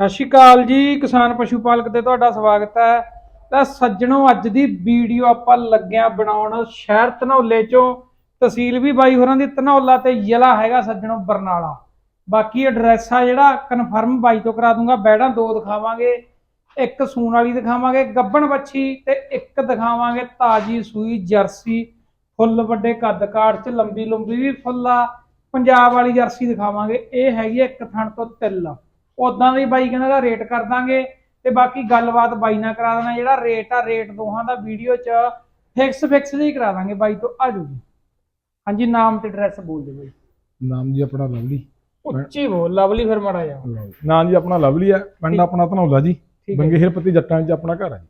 ਸਤਿ ਸ਼੍ਰੀ ਅਕਾਲ ਜੀ, ਕਿਸਾਨ ਪਸ਼ੂ ਪਾਲਕ ਤੇ ਤੁਹਾਡਾ ਸਵਾਗਤ ਹੈ। ਤਾਂ ਸੱਜਣੋ, ਅੱਜ ਦੀ ਵੀਡੀਓ ਆਪਾਂ ਲੱਗਿਆ ਬਣਾਉਣ ਸ਼ਹਿਰ ਧਨੌਲੇ ਚੋਂ। ਤਹਿਸੀਲ ਵੀ ਬਾਈ ਹੋਰਾਂ ਦੀ ਧਨੌਲਾ ਤੇ ਜ਼ਿਲ੍ਹਾ ਹੈਗਾ ਸੱਜਣੋ ਬਰਨਾਲਾ। ਬਾਕੀ ਐਡਰੈਸ ਆ ਜਿਹੜਾ ਕਨਫਰਮ ਬਾਈ ਤੋਂ ਕਰਾ ਦੂੰਗਾ। ਬੈੜਾਂ ਦੋ ਦਿਖਾਵਾਂਗੇ, ਇੱਕ ਸੂਣ ਵਾਲੀ ਦਿਖਾਵਾਂਗੇ, ਗੱਬਣ ਬੱਚੀ ਤੇ ਇੱਕ ਦਿਖਾਵਾਂਗੇ ਤਾਜੀ ਸੂਈ ਜਰਸੀ। ਫੁੱਲ ਵੱਡੇ ਕੱਦ ਕਾਠ ਚ, ਲੰਬੀ ਲੰਬੀ ਵੀ ਫੁੱਲਾ ਪੰਜਾਬ ਵਾਲੀ ਜਰਸੀ ਦਿਖਾਵਾਂਗੇ। ਇਹ ਹੈਗੀ ਆ ਇੱਕ ਥਣ ਤੋਂ ਤਿੱਲ। ਉਦਾਂ ਦੀ ਬਾਈ ਕਹਿੰਦਾ ਦਾ ਰੇਟ ਕਰ ਦਾਂਗੇ ਤੇ ਬਾਕੀ ਗੱਲਬਾਤ ਬਾਈ ਨਾਲ ਕਰਾ ਦੇਣਾ ਜਿਹੜਾ ਰੇਟ ਆ ਰੇਟ ਦੋਹਾਂ ਦਾ ਵੀਡੀਓ 'ਚ ਫਿਕਸ ਫਿਕਸ ਹੀ ਕਰਾ ਦਾਂਗੇ ਬਾਈ ਤੋਂ ਆ ਜਾਓ ਜੀ। ਹਾਂਜੀ ਨਾਮ ਤੇ ਐਡਰੈਸ ਬੋਲ ਦਿਓ ਬਾਈ। ਨਾਮ ਜੀ ਆਪਣਾ ਲਵਲੀ। ਉੱਚੀ ਬੋਲ ਲਵਲੀ ਫਿਰ ਮੜਾ ਜਾ ਨਾਮ ਜੀ ਆਪਣਾ ਲਵਲੀ ਹੈ ਪਿੰਡ ਆਪਣਾ ਧਨੌਲਾ ਜੀ। ਬੰਗੇ ਹਿਰਪਤੀ ਜੱਟਾਂ 'ਚ ਆਪਣਾ ਘਰ ਹੈ ਜੀ।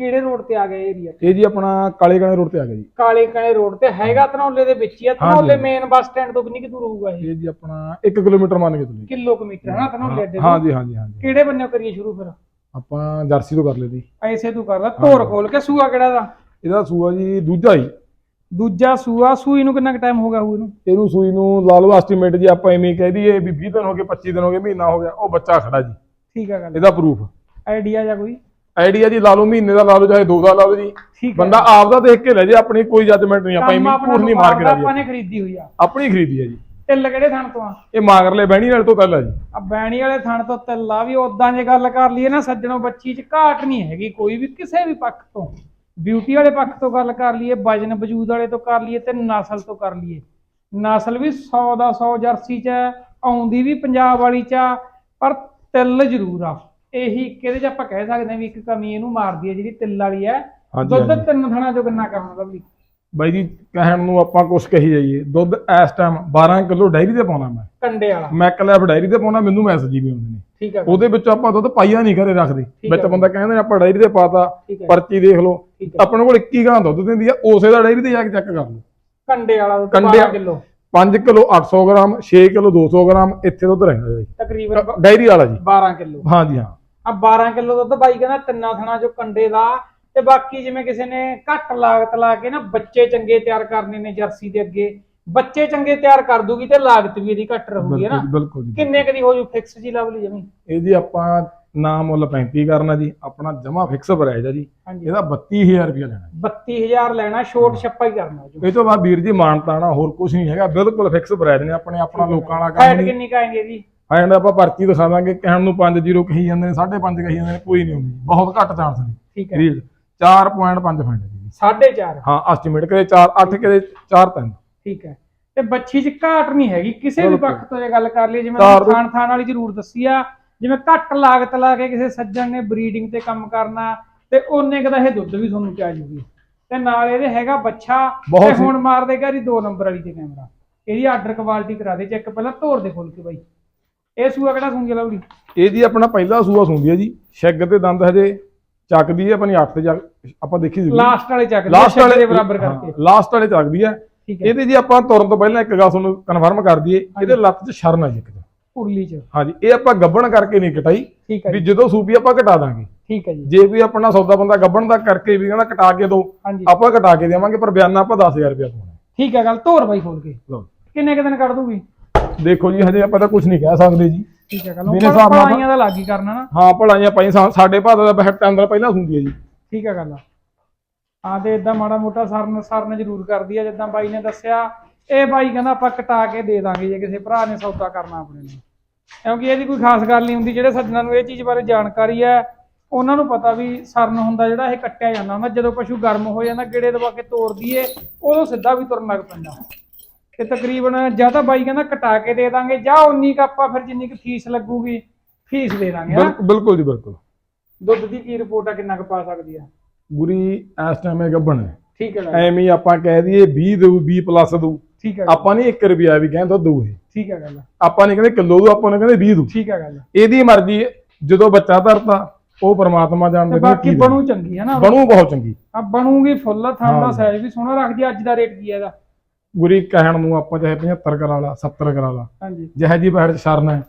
ਕਿਹੜੇ ਰੋਡ ਤੇ ਆ ਗਏ ਏਰੀਆ ਇਹ ਜੀ ਆਪਣਾ ਕਾਲੇ ਕਾਲੇ ਰੋਡ ਤੇ ਆ ਗਿਆ ਜੀ। ਕਾਲੇ ਕਣੇ ਰੋਡ ਤੇ ਹੈਗਾ ਧਨੌਲੇ ਦੇ ਵਿੱਚ ਹੀ ਆ। ਹਾਂਜੀ। ਧਨੌਲੇ ਮੇਨ ਬੱਸ ਸਟੈਂਡ ਤੋਂ ਕਿੰਨੀ ਕੁ ਦੂਰ ਹੋਊਗਾ ਇਹ? ਇਹ ਜੀ ਆਪਣਾ 1 ਕਿਲੋਮੀਟਰ ਮੰਨ ਕੇ ਜੀ ਕਿਲੋਮੀਟਰ ਹਨਾ ਧਨੌਲੇ ਅੱਡੇ ਹਾਂ ਤੋਂ? ਜੀ ਹਾਂ ਜੀ ਹਾਂ ਜੀ ਕਿਹੜੇ ਬੰਨੇ ਕਰੀਏ ਸ਼ੁਰੂ ਫਿਰ? ਆਪਾਂ ਜਰਸੀ ਤੋਂ ਕਰ ਲਈ ਦੀ ਐਸੇ ਤੂੰ ਕਰਦਾ ਧੋਰ ਖੋਲ ਕੇ ਸੂਆ ਕਿਹੜਾ ਦਾ? ਇਹਦਾ ਸੂਆ ਜੀ ਦੂਜਾ ਹੀ ਦੂਜਾ ਸੂਆ ਸੂਈ ਨੂੰ ਕਿੰਨਾ ਕੁ ਟਾਈਮ ਹੋ ਗਿਆ ਹੋਊ ਇਹਨੂੰ? ਇਹਨੂੰ ਸੂਈ ਨੂੰ ਲਾ ਲਓ ਐਸਟੀਮੇਟ ਜੀ ਆਪਾਂ ਐਵੇਂ ਹੀ ਕਹਿ ਦਈਏ ਵੀ 20 ਦਿਨ ਹੋ ਗਏ 25 ਦਿਨ ਹੋ ਗਏ ਮਹੀਨਾ ਹੋ ਗਿਆ ਉਹ ਬੱਚਾ ਖੜਾ ਜੀ। ਠੀਕ ਆ ਗੱਲ। ਇਹਦਾ ਪ੍ਰੂਫ ਆਈਡੀਆ ਜਾਂ ਕੋਈ? ਆਈਡੀਆ ਜੀ ਲਾ ਲਓ ਮਹੀਨੇ ਦਾ ਲਾ ਲਓ ਚਾਹੇ ਦੋ ਦਾ ਲਾ ਲਓ ਜੀ। ਬੰਦਾ ਆਪ ਦਾ ਦੇਖ ਕੇ ਲੈ ਜੇ ਆਪਣੀ ਕੋਈ ਜੱਜਮੈਂਟ ਨਹੀਂ ਆਪਾਂ ਆਪਣਾ ਝੂਠ ਨਹੀਂ ਮਾਰ ਕੇ ਦਾ ਆਪਾਂ ਨੇ ਰਾਜੀ ਖਰੀਦੀ ਹੋਈ ਆ। ਆਪਣੀ ਖਰੀਦੀ ਹੈ ਜੀ। ਤਿੱਲ ਕਿਹੜੇ ਥਣ ਤੋਂ ਆ? ਇਹ ਮਾਗਰਲੇ ਬਹਿਣੀ ਨਾਲ ਤੋਂ ਪਹਿਲਾਂ ਜੀ। ਆ ਬੈਣੀ ਵਾਲੇ ਥਣ ਤੋਂ ਤਿੱਲ ਆ ਵੀ ਉਦਾਂ ਜੇ ਗੱਲ ਕਰ ਲਈਏ ਨਾ ਸੱਜਣੋ ਬੱਚੀ 'ਚ ਘਾਟ ਨਹੀਂ ਹੈਗੀ ਕੋਈ ਵੀ ਕਿਸੇ ਵੀ ਪੱਖ ਤੋਂ। ਬਿਊਟੀ ਵਾਲੇ ਪੱਖ ਤੋਂ ਗੱਲ ਕਰ ਲਈਏ ਵਜਨ ਵਜੂਦ ਵਾਲੇ ਤੋਂ ਕਰ ਲਈਏ ਤੇ ਨਸਲ ਤੋਂ ਕਰ ਲਈਏ। ਨਸਲ ਵੀ 100 ਦਾ 100 ਜਰਸੀ 'ਚ ਆਉਂਦੀ ਵੀ ਪੰਜਾਬ ਵਾਲੀ 'ਚ ਆ, ਪਰ ਤਿੱਲ ਜ਼ਰੂਰ ਆ। ਇਹੀ ਕਿਹਦੇ 'ਚ ਆਪਾਂ ਕਹਿ ਸਕਦੇ ਹਾਂ ਵੀ ਇੱਕ ਕਮੀ ਇਹਨੂੰ ਮਾਰਦੀ ਹੈ ਜਿਹੜੀ ਤਿੱਲ ਵਾਲੀ ਹੈ। ਹਾਂਜੀ, ਦੁੱਧ ਹਾਂਜੀ। ਤਿੰਨ ਥਣਾ ਚੋਂ ਕਿੰਨਾ ਕਰਨਾ ਲਵਲੀ ਬਾਈ? ਜੀ ਕਹਿਣ ਨੂੰ ਆਪਾਂ ਕੁਛ ਕਹੀ ਜਾਈਏ। ਦੁੱਧ ਇਸ ਟਾਈਮ 12 ਕਿਲੋ ਡਾਇਰੀ ਤੇ ਪਾਉਣਾ ਮੈਂ। ਕੰਡੇ ਵਾਲਾ। ਮੈਂ ਕਲੈਬ ਡਾਇਰੀ ਤੇ ਪਾਉਣਾ ਮੈਨੂੰ ਮੈਸੇਜ ਵੀ ਆਉਂਦੇ ਨੇ। ਠੀਕ ਹੈ ਉਹਦੇ ਵਿੱਚ ਆਪਾਂ ਦੁੱਧ ਪਾਈਆ ਨਹੀਂ ਘਰੇ ਰੱਖਦੇ। ਠੀਕ ਵਿੱਚ ਹੈ। ਬੰਦਾ ਕਹਿੰਦੇ ਆਪਾਂ ਡਾਇਰੀ ਤੇ ਪਾਤਾ ਠੀਕ ਹੈ ਪਰਚੀ ਦੇਖ ਲਓ। ਠੀਕ ਹੈ ਆਪਣੇ ਕੋਲ 21 ਗਾਂ ਦੁੱਧ ਦਿੰਦੀ ਆ ਉਸੇ ਦਾ ਡਾਇਰੀ ਤੇ ਜਾ ਕੇ ਚੈੱਕ ਕਰ ਲਓ। ਕੰਡੇ ਵਾਲਾ ਦੁੱਧ ਕੰਡੇ 12 kilo. 5 kilo 800 gram 6 kilo 200 gram ਇੱਥੇ ਦੁੱਧ ਰਹਿੰਦਾ ਜੀ। ਤਕਰੀਬਨ ਡਾਇਰੀ ਵਾਲਾ ਜੀ। 12 ਕਿਲੋ। ਹਾਂ ਜੀ ਹਾਂ। ਆ 12 ਕਿਲੋ ਦੁੱਧ ਬਾਈ ਕਹਿੰਦਾ ਤਿੰਨਾਂ ਥਣਾ ਚੋਂ ਕੰਡੇ ਦਾ ਤੇ ਬਾਕੀ ਜਿਵੇਂ ਕਿਸੇ ਨੇ ਘੱਟ ਲਾਗਤ ਲਾ ਕੇ ਨਾ ਬੱਚੇ ਚੰਗੇ ਤਿਆਰ ਕਰਨੇ ਨੇ ਜਰਸੀ ਦੇ ਅੱਗੇ ਬੱਚੇ ਚੰਗੇ ਤਿਆਰ ਕਰ ਦੂਗੀ ਤੇ ਲਾਗਤ ਵੀ ਇਹਦੀ ਘੱਟ ਰਹੂਗੀ ਹੈ ਨਾ? ਬਿਲਕੁਲ ਜੀ ਕਿੰਨੇ ਕਦੀ ਹੋ ਜੂ ਫਿਕਸ ਜੀ ਲਵਲੀ ਜਮੀ? ਇਹ ਜੀ ਆਪਾਂ ਨਾਮ ਮੁੱਲ 35 ਕਰਨਾ ਜੀ ਆਪਣਾ ਜਮਾ ਫਿਕਸ ਪ੍ਰਾਈਸ ਜੀ ਹਾਂਜੀ। ਇਹਦਾ 32000 ਰੁਪਇਆ ਲੈਣਾ ਜੀ। 32000 ਲੈਣਾ ਛੋਟ ਛੱਪਾ ਹੀ ਕਰਨਾ ਜੋ। ਇਹ ਤੋਂ ਬਾਅਦ ਵੀਰ ਜੀ ਮਾਨਤਾਣਾ ਹੋਰ ਕੁਝ ਨਹੀਂ ਹੈਗਾ ਬਿਲਕੁਲ ਫਿਕਸ ਪ੍ਰਾਈਸ ਨੇ ਆਪਣੇ ਆਪਣਾ ਲੋਕਾਂ ਵਾਲਾ ਕੰਮ ਫੈਟ ਨਹੀਂ। ਕਿੰਨੀ ਕਾਏਗੇ ਜੀ ਐਂਡ ਆਪਾਂ ਪਰਚੀ ਦਿਖਾ ਦਾਂਗੇ ਕਹਿਣ ਨੂੰ 5-0 ਕਹੀ ਜਾਂਦੇ ਨੇ 5.5 ਕਹੀ ਜਾਂਦੇ ਨੇ ਕੋਈ ਨਹੀਂ ਹੁੰਦੀ। ਬਹੁਤ ਘੱਟ ਚਾਂਸ ਨੇ। ਠੀਕ ਹੈ। ਰੀਡ। 4.5 ਫੰਡ ਜੀ। 4.5 ਹਾਂ ਐਸਟੀਮੇਟ ਕਰੇ 4 8 ਕਰੇ 4 3 ਠੀਕ ਹੈ। ਤੇ ਬੱਚੀ 'ਚ ਘਾਟ ਨਹੀਂ ਹੈਗੀ। ਕਿਸੇ ਵੀ। ਪੱਖ ਤੋਂ ਜੇ ਗੱਲ ਕਰ ਲਈ ਜਿਵੇਂ ਥਾਣ ਥਾਣ ਵਾਲੀ ਜ਼ਰੂਰ ਦੱਸੀ ਆ ਜਿਵੇਂ ਘੱਟ ਲਾਗਤ ਲਾ ਕੇ ਕਿਸੇ ਸੱਜਣ ਨੇ ਬਰੀਡਿੰਗ ਤੇ ਕੰਮ ਕਰਨਾ ਤੇ ਉਹਨੇ ਕਦਾ ਇਹ ਦੁੱਧ ਵੀ ਤੁਹਾਨੂੰ ਚਾ ਜੂਗੀ। ਤੇ ਨਾਲ ਇਹਦੇ ਹੈਗਾ ਬੱਚਾ ਤੇ। ਹੁਣ ਮਾਰ ਦੇਗਾ ਜੀ 2 ਨੰਬਰ ਵਾਲੀ ਤੇ ਕੈਮਰਾ ਇਹਦੀ ਆਰਡਰ ਕੁਆਲਿਟੀ ਕਰਾ ਦੇ ਚੈੱਕ ਪਹਿਲਾਂ ਧੋਰ ਦੇ ਖੋਲ ਕੇ ਬਾਈ। ਇਹ ਸੂਆ ਕਿਹੜਾ ਸੂੰਗੀ ਲਵਲੀ? ਇਹ ਜੀ ਆਪਣਾ ਪਹਿਲਾ ਸੂਆ ਸੁੰਦੀ ਹੈ ਜੀ। ਛਿੱਗ ਤੇ ਦੰਦ ਹਜੇ ਚੱਕਦੀ ਹੈ ਆਪਣੀ 8 ਤੇ ਆਪਾਂ ਦੇਖੀ ਸੀ ਲਾਸਟ ਵਾਲੇ ਚੱਕ ਲਾਸਟ ਵਾਲੇ ਦੇ ਬਰਾਬਰ ਕਰਕੇ। ਲਾਸਟ ਵਾਲੇ ਚੱਕਦੀ ਹੈ। ਇਹਦੇ ਜੀ ਆਪਾਂ ਤੁਰਨ ਤੋਂ ਪਹਿਲਾਂ ਇੱਕ ਗੱਲ ਤੁਹਾਨੂੰ ਕਨਫਰਮ ਕਰ ਦਈਏ ਇਹਦੇ ਲੱਤ 'ਚ ਸ਼ਰਨ ਆ ਜੀ ਇੱਕ। ਉਰਲੀ 'ਚ। ਹਾਂਜੀ ਇਹ ਆਪਾਂ ਗੱਬਣ ਕਰਕੇ ਨਹੀਂ ਕਟਾਈ ਵੀ ਜਦੋਂ ਸੂਪੀ ਆਪਾਂ ਕਟਾ ਦਾਂਗੇ। ਠੀਕ ਹੈ ਜੀ। ਜੇ ਕੋਈ ਆਪਣਾ ਸੌਦਾ ਬੰਦਾ ਗੱਬਣ ਦਾ ਕਰਕੇ ਵੀ ਕਹਿੰਦਾ ਕਟਾ ਕੇ ਦੋ ਆਪਾਂ ਕਟਾ ਕੇ ਦੇਵਾਂਗੇ ਪਰ ਬਿਆਨਾ ਆਪਾਂ 10000 ਰੁਪਏ ਪਾਉਣਾ। ਠੀਕ ਹੈ ਗੱਲ ਧੋਰ ਬਾਈ ਖੋਲ ਕੇ। ਲਓ। ਕਿੰਨੇ ਕੁ ਦਿਨ ਕੱਢ ਦੂਗੀ ਦੇਖੋ ਜੀ ਹਜੇ ਆਪਾਂ ਤਾਂ ਕੁਝ ਨਹੀਂ ਕਹਿ ਸਕਦੇ ਜੀ। ਠੀਕ ਹੈ ਗੱਲ ਮੇਰੇ ਹਿਸਾਬ ਨਾਲ ਪੜਾਈਆਂ ਦਾ ਲੱਗ ਹੀ ਕਰਨਾ ਨਾ। ਹਾਂ ਭਲਾਈਆਂ ਪਾਈ ਸਾਡੇ ਭਾਅ ਦਾ ਬਹਿਟ ਅੰਦਰ ਪਹਿਲਾਂ ਹੁੰਦੀ ਹੈ ਜੀ। ਠੀਕ ਹੈ ਗੱਲ ਆ। ਤੇ ਇਦਾਂ ਮਾੜਾ ਮੋਟਾ ਸਰਨ ਸਰਨ ਜ਼ਰੂਰ ਕਰਦੀ ਆ ਜਿੱਦਾਂ ਬਾਈ ਨੇ ਦੱਸਿਆ। ਇਹ ਬਾਈ ਕਹਿੰਦਾ ਆਪਾਂ ਕਟਾ ਕੇ ਦੇ ਦਾਂਗੇ ਜੇ ਕਿਸੇ ਭਰਾ ਨੇ ਸੌਦਾ ਕਰਨਾ ਆਪਣੇ ਨੂੰ ਕਿਉਂਕਿ ਇਹਦੀ ਕੋਈ ਖਾਸ ਗੱਲ ਨਹੀਂ ਹੁੰਦੀ ਜਿਹੜੇ ਸੱਜਣਾਂ ਨੂੰ ਇਹ ਚੀਜ਼ ਬਾਰੇ ਜਾਣਕਾਰੀ ਹੈ ਉਹਨਾਂ ਨੂੰ ਪਤਾ ਵੀ ਸਰਨ ਹੁੰਦਾ ਜਿਹੜਾ ਇਹ ਕੱਟਿਆ ਜਾਂਦਾ ਹੁੰਦਾ ਜਦੋਂ ਪਸ਼ੂ ਗਰਮ ਹੋ ਜਾਂਦਾ ਗੇੜੇ ਦਵਾ ਕੇ ਤੋੜ ਦਈਏ ਉਦੋਂ ਸਿੱਧਾ ਵੀ ਤੁਰਨ ਲੱਗ ਪੈਂਦਾ। ਤੇ ਤਕਰੀਬਨ ਜਾਂ ਤਾਂ ਬਾਈ ਕਹਿੰਦਾ ਕਟਾ ਕੇ ਦੇ ਦਾਂਗੇ ਜਾਂ ਉਨੀ ਕੁ ਆਪਾਂ ਫਿਰ ਜਿੰਨੀ ਕੁ ਫੀਸ ਲੱਗੂਗੀ ਫੀਸ ਦੇ ਦਾਂਗੇ ਹਨਾ? ਬਿਲਕੁਲ ਬਿਲਕੁਲ ਜੀ ਬਿਲਕੁਲ। ਦੁੱਧ ਦੀ ਕੀ ਰਿਪੋਰਟ ਆ ਕਿੰਨਾ ਕੁ ਪਾ ਸਕਦੀ ਆ? ਗੁਰੀ ਇਸ ਟਾਈਮ ਇਹ ਗੱਬਣ ਹੈ। ਠੀਕ ਹੈ ਗੱਲ ਐਵੇਂ ਹੀ ਆਪਾਂ ਕਹਿ ਦਈਏ 20 ਦਊ 20 ਪਲੱਸ ਦਊ। ਠੀਕ ਹੈ ਗੱਲ, ਆਪਾਂ ਨਹੀਂ 1 ਰੁਪਿਆ ਵੀ ਕਹਿੰਦਾ ਦਊ ਇਹ। ਠੀਕ ਹੈ ਗੱਲ। ਆਪਾਂ ਨਹੀਂ ਕਹਿੰਦੇ ਕਿਲੋ ਦਊ ਆਪਾਂ ਨੇ ਕਹਿੰਦੇ 20 ਦਊ। ਠੀਕ ਹੈ ਗੱਲ। ਇਹਦੀ ਮਰਜ਼ੀ ਹੈ। ਜਦੋਂ ਬੱਚਾ ਧਰਤਾ ਉਹ ਪ੍ਰਮਾਤਮਾ ਤੇ ਜਾਣਦਾ ਬਾਕੀ ਕੀ ਬਣੂ ਚੰਗੀ ਹੈ ਨਾ ਬਣੂ ਬਹੁਤ ਚੰਗੀ। ਆ ਬਣੂਗੀ ਫੁੱਲ ਥਾਂ ਦਾ ਹਾਂ। ਸਾਈਜ਼ ਵੀ ਸੋਹਣਾ ਰੱਖਦੀ ਆ, ਅੱਜ ਦਾ ਰੇਟ ਕੀ ਹੈ ਇਹਦਾ? ਗੁਰੀ ਕਹਿਣ ਨੂੰ ਆਪਾਂ ਚਾਹੇ 75 ਕਰਾ ਲਾ 70 ਕਰਾ ਲਾ। ਹਾਂਜੀ। ਜਿਹੇ ਜੀ ਬਹਿੜ ਚ ਸ਼ਰਨ ਹੈ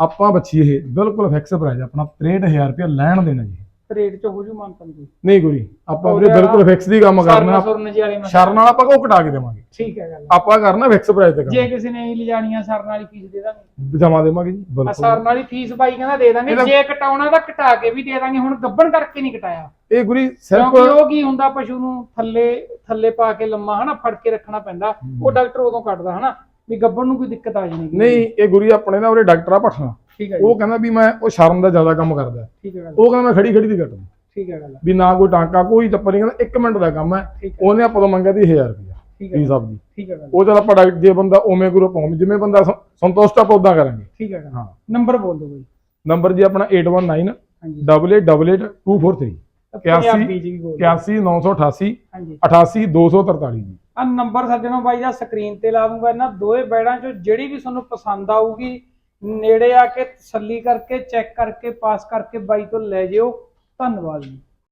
ਆਪਾਂ ਬੱਚੀ ਇਹ ਬਿਲਕੁਲ ਫਿਕਸ ਪ੍ਰਾਈਸ ਆਪਣਾ 63000 ਰੁਪਏ ਲੈਣ ਦੇਣਾ ਜੀ। ਰੇਟ ਚ ਹੋ ਜੂ ਮੰਤਨ ਦੀ ਨਹੀਂ ਗੁਰੀ ਆਪਾਂ ਵੀਰੇ ਬਿਲਕੁਲ ਫਿਕਸ ਦੀ ਕੰਮ ਕਰਨਾ। ਸਰਨਾ ਜੀ ਵਾਲੇ ਆਪਾਂ ਕੋ ਘਟਾ ਕੇ ਦੇਵਾਂਗੇ। ਠੀਕ ਹੈ ਗੱਲ। ਆਪਾਂ ਕਰਨਾ ਫਿਕਸ ਪ੍ਰਾਈਸ ਤੇ ਜੇ ਕੰਮ ਕਿਸੇ ਨੇ ਲਿਜਾਣੀ ਆ ਸਰਨ ਵਾਲੀ ਫੀਸ ਦੇ ਦਾਂਗੇ। ਜਮਾ ਦੇਵਾਂਗੇ ਜੀ ਬਿਲਕੁਲ। ਸਰਨ ਵਾਲੀ ਫੀਸ ਬਾਈ ਕਹਿੰਦਾ ਦੇ ਦਾਂਗੇ ਜੇ ਕਟਾਉਣਾ ਤਾਂ ਕਟਾ ਕੇ ਵੀ ਦੇ ਦਾਂਗੇ ਹੁਣ ਗੱਬਣ ਕਰਕੇ ਨਹੀਂ ਕਟਾਇਆ ਇਹ ਗੁਰੀ ਕਿਉਂਕਿ ਸਿਰਫ ਉਹ ਕੀ ਹੁੰਦਾ ਪਸ਼ੂ ਨੂੰ ਥੱਲੇ ਥੱਲੇ ਪਾ ਕੇ ਲੰਮਾ ਹਨਾ ਫੜ ਕੇ ਰੱਖਣਾ ਪੈਂਦਾ। ਉਹ ਡਾਕਟਰ ਉਦੋਂ ਕੱਟਦਾ ਹਨਾ ਵੀ ਗੱਬਣ ਨੂੰ ਕੋਈ ਦਿੱਕਤ ਆ ਜਾਣੀ ਨਹੀਂ ਇਹ ਗੁਰੀ ਆਪਣੇ ਨਾ ਉਹਦੇ ਡਾਕਟਰ ਆ ਪਠਣਾ ਠੀਕ ਹੈ ਜੀ। ਉਹ ਕਹਿੰਦਾ ਵੀ ਮੈਂ ਉਹ ਸ਼ਰਨ ਦਾ ਜ਼ਿਆਦਾ ਕੰਮ ਕਰਦਾ। ਠੀਕ ਹੈ ਗੱਲ। ਉਹ ਕਹਿੰਦਾ ਮੈਂ ਖੜੀ ਖੜੀ ਦੀ ਕੱਟਦਾ ਠੀਕ ਹੈ ਗੱਲ। ਵੀ ਨਾ ਕੋਈ ਟਾਂਕਾ ਕੋਈ ਚੱਪਰ ਨਹੀਂ ਕਹਿੰਦਾ 1 ਮਿੰਟ ਦਾ ਕੰਮ ਹੈ। ਉਹਨੇ ਆਪਾਂ ਤੋਂ ਮੰਗਿਆ ਦੀ 1000 ਰੁਪਇਆ ਠੀਕ ਹੈ ਫੀਸ ਆਪਦੀ ਠੀਕ ਹੈ ਗੱਲ। ਉਹ ਚਲ ਆਪਾਂ ਡਾਕਟਰ ਜੇ ਬੰਦਾ ਉਵੇਂ ਗੁਰੂ ਪਾਉਂ ਜਿਵੇਂ ਬੰਦਾ ਸੰਤੁਸ਼ਟ ਆਪਾਂ ਉਦਾਂ ਕਰਾਂਗੇ। ਠੀਕ ਹੈ ਹਾਂ। ਨੰਬਰ ਬੋਲ ਦਿਓ ਬਾਈ। ਨੰਬਰ ਜੀ ਆਪਣਾ 819 ਹਾਂਜੀ। 888243 ਪੰਜਾਬੀ ਜੀ ਦਿਓ 81988 ਹਾਂਜੀ। 88243 ਜੀ। ਆ ਨੰਬਰ ਸੱਜਣੋ ਬਾਈ ਦਾ ਸਕਰੀਨ ਤੇ ਲਾ ਦੂੰਗਾ ਇਹਨਾਂ ਦੋਏ ਬੈੜਾਂ ਚੋਂ ਜਿਹੜੀ ਵੀ ਤੁਹਾਨੂੰ ਪਸੰਦ ਆਊਗੀ ਨੇੜੇ ਆ ਕੇ ਤਸੱਲੀ ਕਰਕੇ ਚੈੱਕ ਕਰਕੇ ਪਾਸ ਕਰਕੇ ਬਾਈ ਤੋਂ ਲੈ ਜਿਓ। ਧੰਨਵਾਦ ਜੀ।